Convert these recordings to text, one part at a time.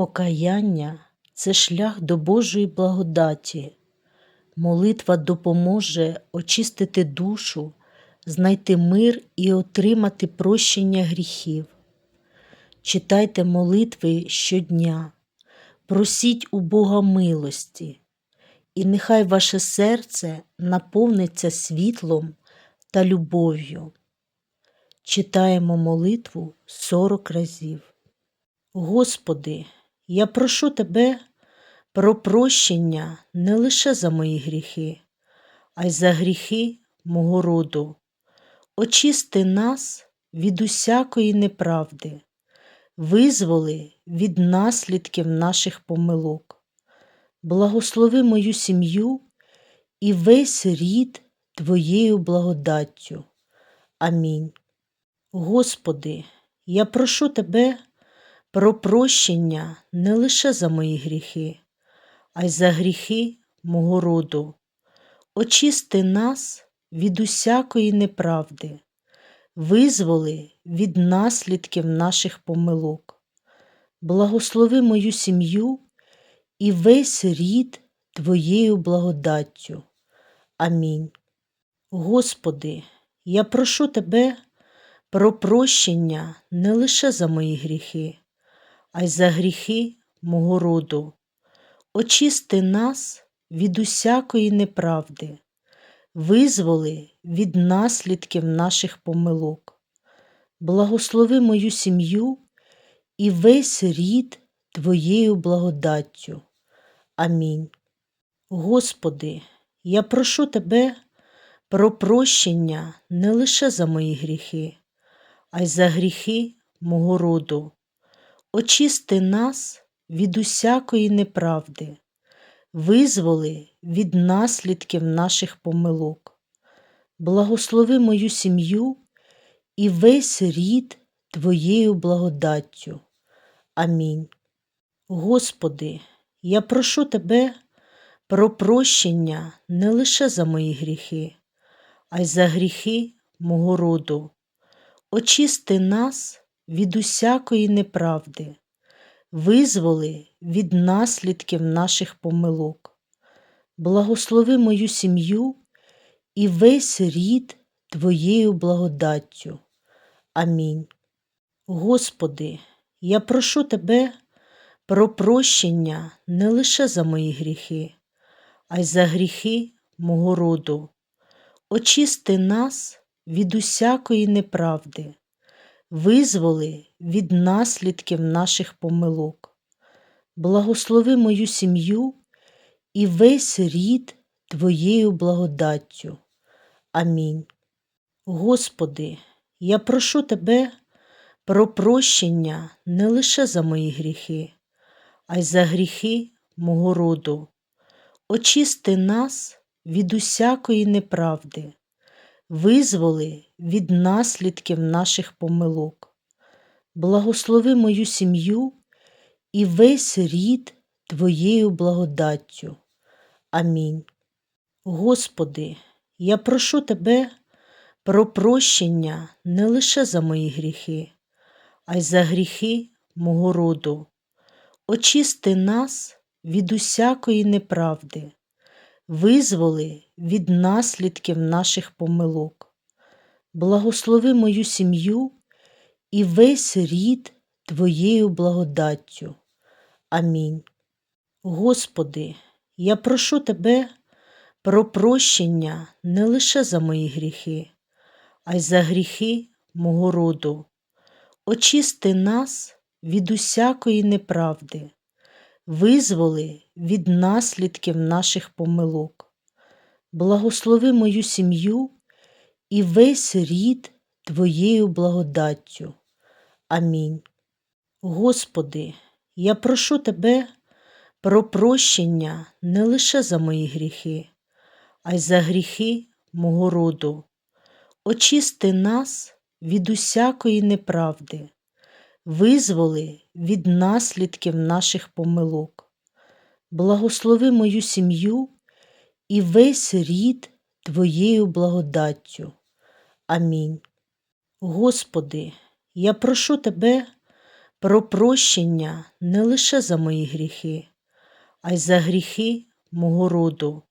Покаяння це шлях до Божої благодаті. Молитва допоможе очистити душу, знайти мир і отримати прощення гріхів. Читайте молитви щодня, просіть у Бога милості, і нехай ваше серце наповниться світлом та любов'ю. Читаємо молитву 40 разів. Господи, я прошу Тебе про прощення не лише за мої гріхи, а й за гріхи мого роду. Очисти нас від усякої неправди, визволи від наслідків наших помилок, благослови мою сім'ю і весь рід Твоєю благодаттю. Амінь. Господи, я прошу Тебе про прощення не лише за мої гріхи, а й за гріхи мого роду. Очисти нас від усякої неправди, визволи від наслідків наших помилок, благослови мою сім'ю і весь рід Твоєю благодаттю. Амінь. Господи, я прошу Тебе про прощення не лише за мої гріхи, а й за гріхи мого роду. Очисти нас від усякої неправди, визволи від наслідків наших помилок, благослови мою сім'ю і весь рід Твоєю благодаттю. Амінь. Господи, я прошу Тебе про прощення не лише за мої гріхи, а й за гріхи мого роду. Очисти нас від усякої неправди, визволи від наслідків наших помилок, благослови мою сім'ю і весь рід Твоєю благодаттю. Амінь. Господи, я прошу Тебе про прощення не лише за мої гріхи, а й за гріхи мого роду. Очисти нас від усякої неправди, визволи від наслідків наших помилок, благослови мою сім'ю і весь рід Твоєю благодаттю. Амінь. Господи, я прошу Тебе про прощення не лише за мої гріхи, а й за гріхи мого роду. Очисти нас від усякої неправди, визволи від наслідків наших помилок, благослови мою сім'ю і весь рід Твоєю благодаттю. Амінь. Господи, я прошу Тебе про прощення не лише за мої гріхи, а й за гріхи мого роду. Очисти нас від усякої неправди, визволи від наслідків наших помилок, благослови мою сім'ю і весь рід Твоєю благодаттю. Амінь. Господи, я прошу Тебе про прощення не лише за мої гріхи, а й за гріхи мого роду. Очисти нас від усякої неправди, визволи від наслідків наших помилок, благослови мою сім'ю і весь рід Твоєю благодаттю. Амінь. Господи, я прошу Тебе про прощення не лише за мої гріхи, а й за гріхи мого роду. Очисти нас від усякої неправди, визволи від наслідків наших помилок, благослови мою сім'ю і весь рід Твоєю благодаттю. Амінь. Господи, я прошу Тебе про прощення не лише за мої гріхи, а й за гріхи мого роду. Очисти нас від усякої неправди, визволи від наслідків наших помилок, благослови мою сім'ю і весь рід Твоєю благодаттю. Амінь. Господи, я прошу Тебе про прощення не лише за мої гріхи, а й за гріхи мого роду.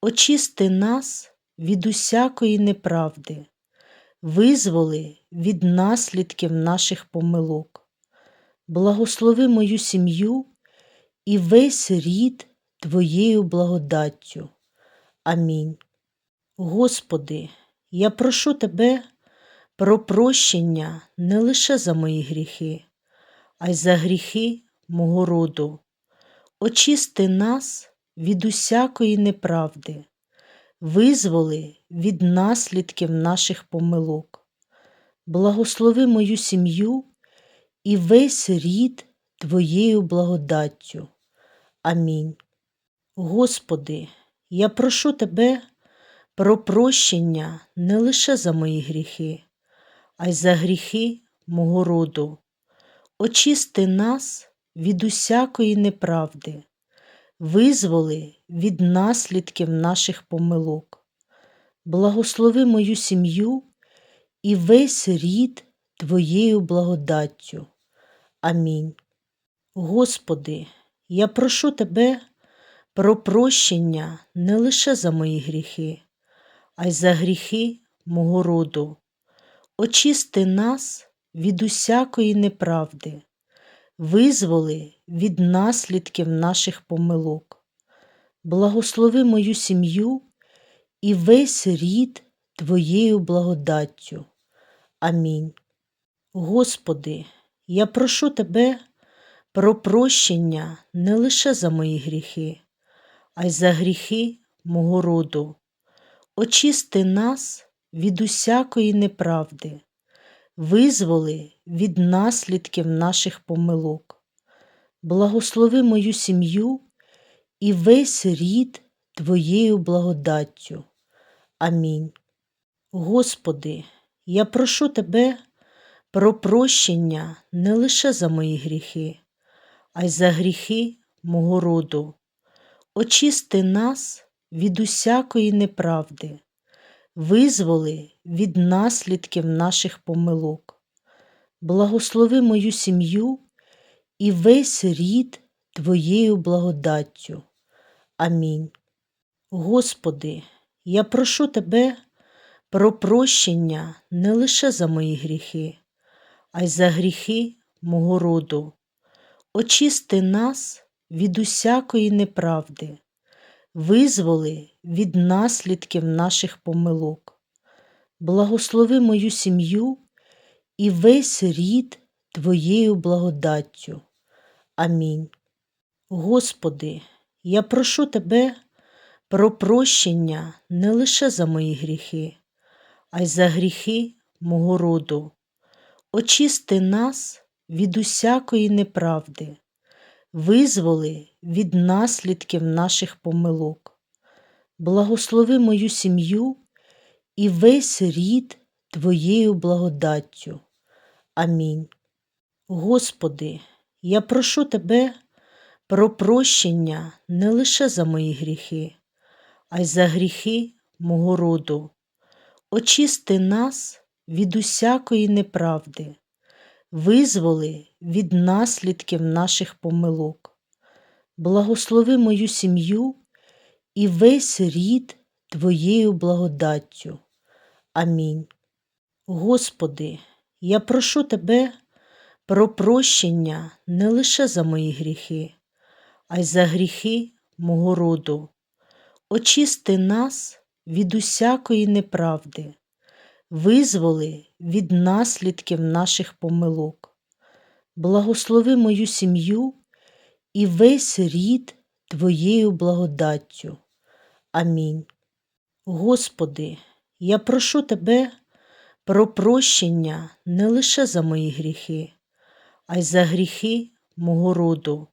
Очисти нас від усякої неправди, визволи від наслідків наших помилок, благослови мою сім'ю і весь рід Твоєю благодаттю. Амінь. Господи, я прошу Тебе про прощення не лише за мої гріхи, а й за гріхи мого роду. Очисти нас від усякої неправди, визволи від наслідків наших помилок, благослови мою сім'ю і весь рід Твоєю благодаттю. Амінь. Господи, я прошу Тебе про прощення не лише за мої гріхи, а й за гріхи мого роду. Очисти нас від усякої неправди, визволи від наслідків наших помилок, благослови мою сім'ю і весь рід Твоєю благодаттю. Амінь. Господи, я прошу Тебе про прощення не лише за мої гріхи, а й за гріхи мого роду. Очисти нас від усякої неправди, визволи від наслідків наших помилок, благослови мою сім'ю і весь рід Твоєю благодаттю. Амінь. Господи, я прошу Тебе про прощення не лише за мої гріхи, а й за гріхи мого роду. Очисти нас від усякої неправди, визволи від наслідків наших помилок, благослови мою сім'ю і весь рід Твоєю благодаттю. Амінь. Господи, я прошу Тебе про прощення не лише за мої гріхи, а й за гріхи мого роду. Очисти нас від усякої неправди, визволи від наслідків наших помилок, благослови мою сім'ю і весь рід Твоєю благодаттю. Амінь. Господи, я прошу Тебе про прощення не лише за мої гріхи, а й за гріхи мого роду. Очисти нас від усякої неправди, визволи від наслідків наших помилок, благослови мою сім'ю і весь рід Твоєю благодаттю. Амінь. Господи, я прошу Тебе про прощення не лише за мої гріхи, а й за гріхи мого роду. Очисти нас від усякої неправди, визволи від наслідків наших помилок, благослови мою сім'ю і весь рід Твоєю благодаттю. Амінь. Господи, я прошу Тебе про прощення не лише за мої гріхи, а й за гріхи мого роду. Очисти нас від усякої неправди, визволи від наслідків наших помилок, благослови мою сім'ю і весь рід Твоєю благодаттю. Амінь. Господи, я прошу Тебе про прощення не лише за мої гріхи, а й за гріхи мого роду. Очисти нас від усякої неправди, визволи від наслідків наших помилок, благослови мою сім'ю і весь рід Твоєю благодаттю. Амінь. Господи, я прошу Тебе про прощення не лише за мої гріхи, а й за гріхи мого роду.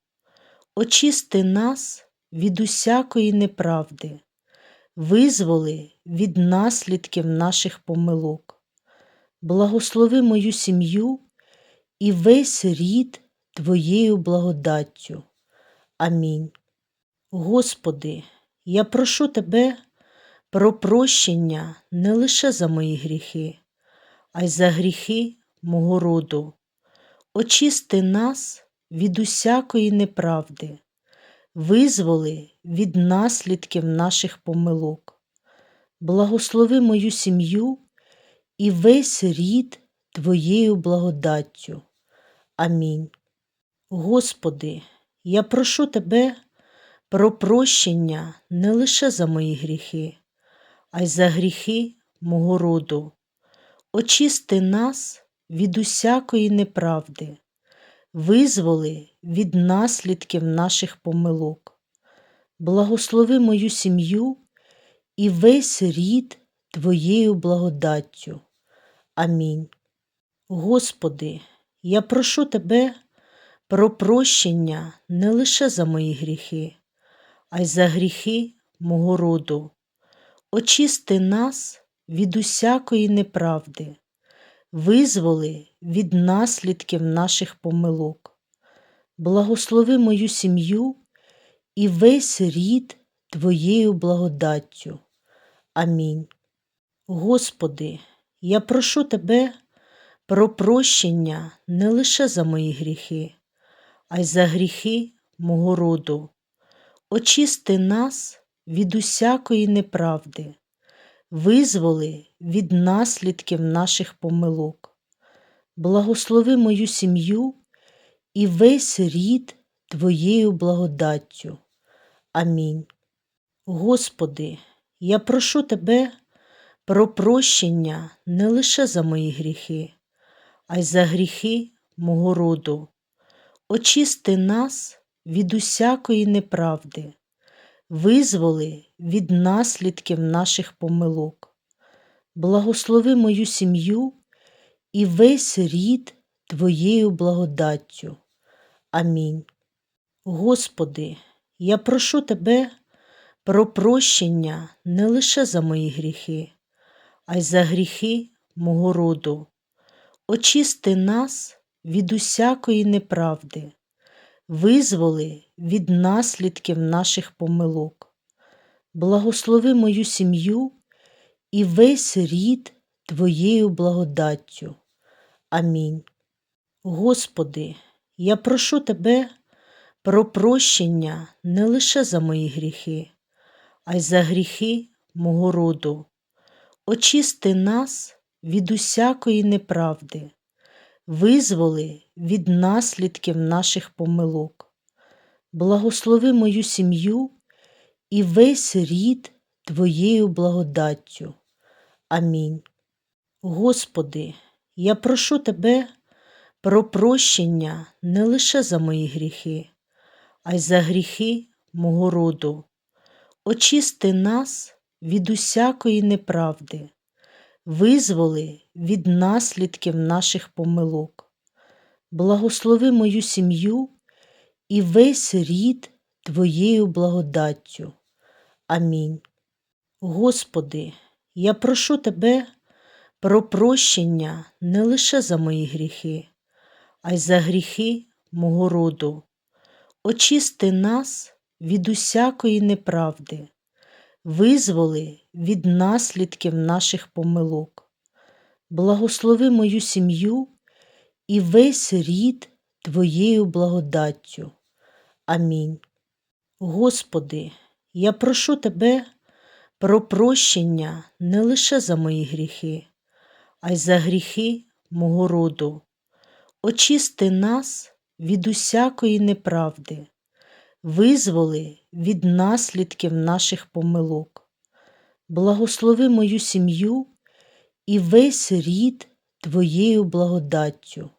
Очисти нас від усякої неправди, визволи від наслідків наших помилок, благослови мою сім'ю і весь рід Твоєю благодаттю. Амінь. Господи, я прошу Тебе про прощення не лише за мої гріхи, а й за гріхи мого роду. очисти нас від усякої неправди, визволи від наслідків наших помилок, благослови мою сім'ю і весь рід Твоєю благодаттю. Амінь. Господи, я прошу Тебе про прощення не лише за мої гріхи, а й за гріхи мого роду. Очисти нас від усякої неправди, визволи від наслідків наших помилок, благослови мою сім'ю і весь рід Твоєю благодаттю. Амінь. Господи, я прошу Тебе про прощення не лише за мої гріхи, а й за гріхи мого роду. Очисти нас від усякої неправди, визволи від наслідків наших помилок, благослови мою сім'ю і весь рід Твоєю благодаттю. Амінь. Господи, я прошу Тебе про прощення не лише за мої гріхи, а й за гріхи мого роду. Очисти нас від усякої неправди, визволи від наслідків наших помилок, благослови мою сім'ю і весь рід Твоєю благодаттю. Амінь. Господи, я прошу Тебе про прощення не лише за мої гріхи, а й за гріхи мого роду. Очисти нас від усякої неправди, визволи від наслідків наших помилок, благослови мою сім'ю і весь рід Твоєю благодаттю. Амінь. Господи, я прошу Тебе про прощення не лише за мої гріхи, а й за гріхи мого роду. Очисти нас від усякої неправди, визволи від наслідків наших помилок, благослови мою сім'ю і весь рід Твоєю благодаттю. Амінь. Господи, я прошу Тебе про прощення не лише за мої гріхи, а й за гріхи мого роду. Очисти нас від усякої неправди, визволи від наслідків наших помилок, благослови мою сім'ю і весь рід Твоєю благодаттю. Амінь. Господи, я прошу Тебе про прощення не лише за мої гріхи, а й за гріхи мого роду. Очисти нас від усякої неправди, визволи від наслідків наших помилок, благослови мою сім'ю і весь рід Твоєю благодаттю. Амінь. Господи, я прошу Тебе про прощення не лише за мої гріхи, а й за гріхи мого роду. Очисти нас від усякої неправди, визволи від наслідків наших помилок, благослови мою сім'ю і весь рід Твоєю благодаттю. Амінь. Господи, я прошу Тебе про прощення не лише за мої гріхи, а й за гріхи мого роду. Очисти нас від усякої неправди, визволи від наслідків наших помилок, благослови мою сім'ю і весь рід Твоєю благодаттю.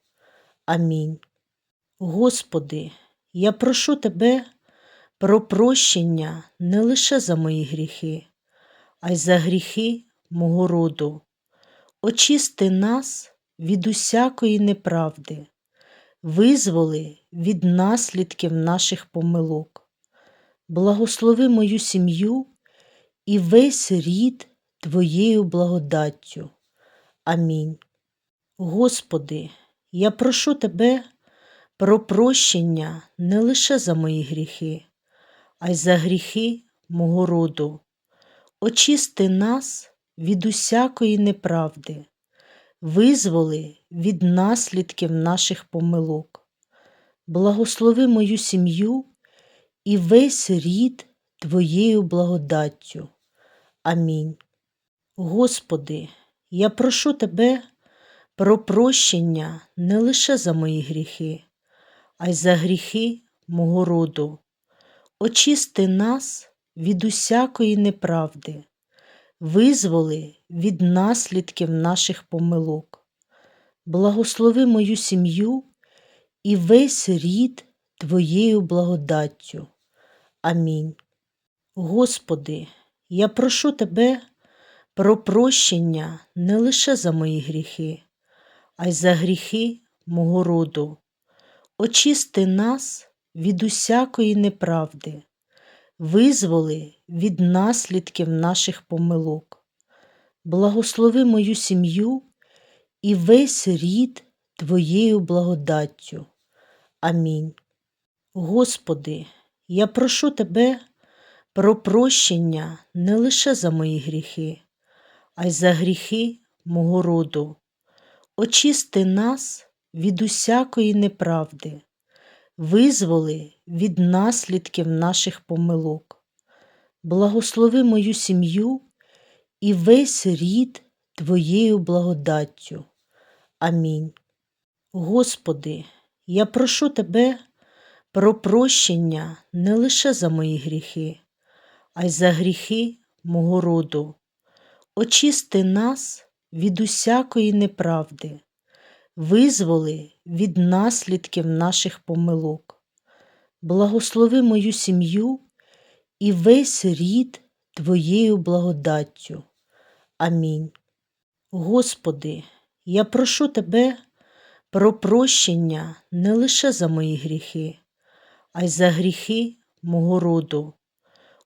Амінь. Господи, я прошу Тебе про прощення не лише за мої гріхи, а й за гріхи мого роду. Очисти нас від усякої неправди, визволи від наслідків наших помилок, благослови мою сім'ю і весь рід Твоєю благодаттю. Амінь. Господи, я прошу Тебе про прощення не лише за мої гріхи, а й за гріхи мого роду. Очисти нас від усякої неправди, визволи від наслідків наших помилок. Благослови мою сім'ю і весь рід Твоєю благодаттю. Амінь. Господи, я прошу Тебе про прощення не лише за мої гріхи, а й за гріхи мого роду. Очисти нас від усякої неправди, визволи від наслідків наших помилок. Благослови мою сім'ю і весь рід Твоєю благодаттю. Амінь. Господи, я прошу Тебе про прощення не лише за мої гріхи, а й за гріхи мого роду. Очисти нас від усякої неправди, визволи від наслідків наших помилок. Благослови мою сім'ю і весь рід Твоєю благодаттю. Амінь. Господи, я прошу Тебе про прощення не лише за мої гріхи, а й за гріхи мого роду. Очисти нас від усякої неправди, визволи від наслідків наших помилок. Благослови мою сім'ю і весь рід Твоєю благодаттю. Амінь. Господи, я прошу Тебе про прощення не лише за мої гріхи, а й за гріхи мого роду. Очисти нас від усякої неправди, визволи від наслідків наших помилок. Благослови мою сім'ю і весь рід Твоєю благодаттю. Амінь. Господи, я прошу Тебе про прощення не лише за мої гріхи, а й за гріхи мого роду.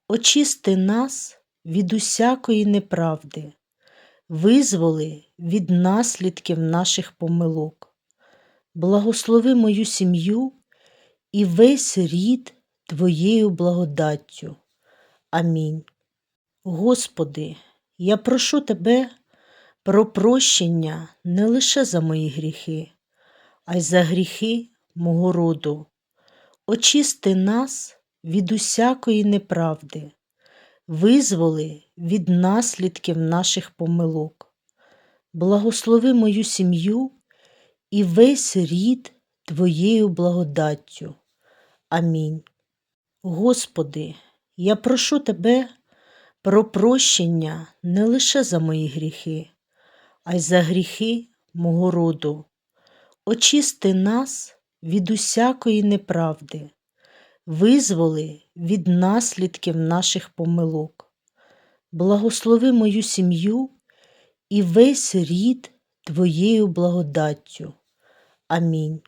Очисти нас від усякої неправди, визволи від наслідків наших помилок. Благослови мою сім'ю і весь рід Твоєю благодаттю. Амінь. Господи, я прошу Тебе про прощення не лише за мої гріхи, а й за гріхи мого роду. Очисти нас від усякої неправди, визволи від наслідків наших помилок. Благослови мою сім'ю і весь рід Твоєю благодаттю. Амінь. Господи, я прошу Тебе про прощення не лише за мої гріхи, а й за гріхи мого роду. Очисти нас від усякої неправди, визволи від наслідків наших помилок. Благослови мою сім'ю і весь рід Твоєю благодаттю. Амінь.